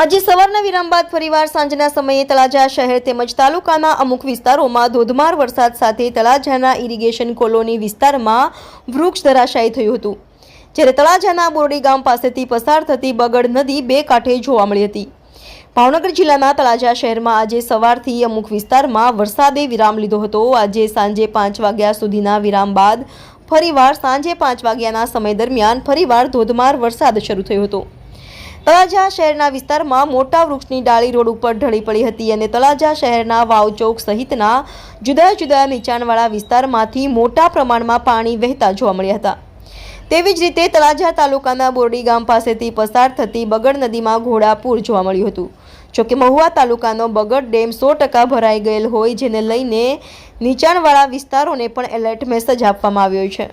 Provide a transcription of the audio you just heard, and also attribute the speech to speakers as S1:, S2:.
S1: આજે સવારના વિરામ બાદ ફરીવાર સાંજના સમયે તળાજા શહેર તેમજ તાલુકાના અમુક વિસ્તારોમાં ધોધમાર વરસાદ સાથે તળાજાના ઇરિગેશન કોલોની વિસ્તારમાં વૃક્ષ ધરાશાયી થયું હતું. જ્યારે તળાજાના બોરડી ગામ પાસેથી પસાર થતી બગડ નદી બે કાંઠે જોવા મળી હતી. ભાવનગર જિલ્લાના તળાજા શહેરમાં આજે સવારથી અમુક વિસ્તારમાં વરસાદે વિરામ લીધો હતો. આજે સાંજે પાંચ વાગ્યા સુધીના વિરામ બાદ ફરીવાર સાંજે પાંચ વાગ્યાના સમય દરમિયાન ફરીવાર ધોધમાર વરસાદ શરૂ થયો હતો. તળાજા શહેરના વિસ્તારમાં મોટા વૃક્ષની ડાળી રોડ ઉપર ઢળી પડી હતી અને તળાજા શહેરના વાવ ચોક સહિતના જુદા જુદા નીચાણવાળા વિસ્તારમાંથી મોટા પ્રમાણમાં પાણી વહેતા જોવા મળ્યા હતા. તેવી જ રીતે તળાજા તાલુકાના બોરડી ગામ પાસેથી પસાર થતી બગડ નદીમાં ઘોડાપૂર જોવા મળ્યું હતું. જોકે મહુવા તાલુકાનો બગડ ડેમ સો ટકા ભરાઈ ગયેલ હોય, જેને લઈને નીચાણવાળા વિસ્તારોને પણ એલર્ટ મેસેજ આપવામાં આવ્યો છે.